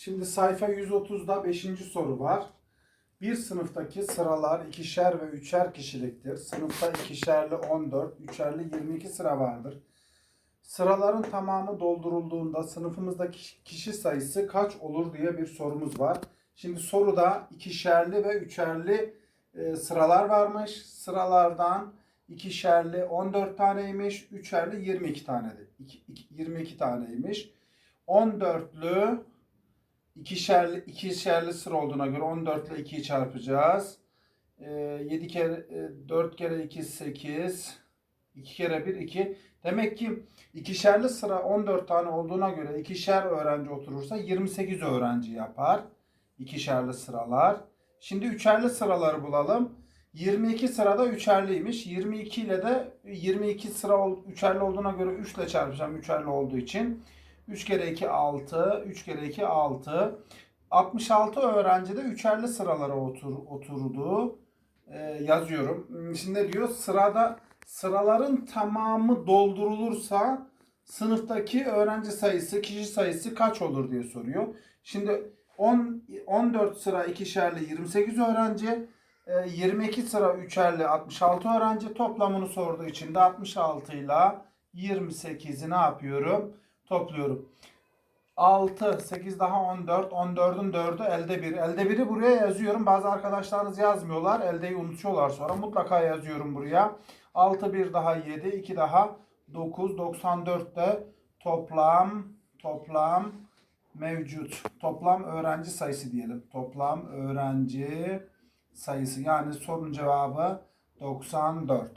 Şimdi sayfa 130'da 5. soru var. Bir sınıftaki sıralar ikişer ve üçer kişiliktir. Sınıfta ikişerli 14, üçerli 22 sıra vardır. Sıraların tamamı doldurulduğunda sınıfımızdaki kişi sayısı kaç olur diye bir sorumuz var. Şimdi soruda ikişerli ve üçerli e, sıralar varmış. Sıralardan ikişerli 14 taneymiş, üçerli 22 taneydi. İki- iki- 22 taneymiş. 14'lü ikişerli ikişerli sıra olduğuna göre 14 ile 2'yi çarpacağız. Ee, 7 kere e, 4 kere 2 8 2 kere 1 2. Demek ki ikişerli sıra 14 tane olduğuna göre ikişer öğrenci oturursa 28 öğrenci yapar. İkişerli sıralar. Şimdi üçerli sıraları bulalım. 22 sırada üçerliymiş. 22 ile de 22 sıra üçerli olduğuna göre 3 ile çarpacağım üçerli olduğu için. 3 kere 2 6, 3 kere 2 6. 66 öğrenci de üçerli sıralara otur, oturdu. Ee, yazıyorum. Şimdi diyor? Sırada sıraların tamamı doldurulursa sınıftaki öğrenci sayısı, kişi sayısı kaç olur diye soruyor. Şimdi 10 14 sıra ikişerli 28 öğrenci, e, 22 sıra üçerli 66 öğrenci toplamını sorduğu için de 66 ile 28'i ne yapıyorum? Topluyorum. 6, 8 daha 14, 14'ün 4'ü elde 1. Elde 1'i buraya yazıyorum. Bazı arkadaşlarınız yazmıyorlar. Eldeyi unutuyorlar sonra. Mutlaka yazıyorum buraya. 6, 1 daha 7, 2 daha 9, 94 de toplam toplam mevcut. Toplam öğrenci sayısı diyelim. Toplam öğrenci sayısı. Yani sorunun cevabı 94.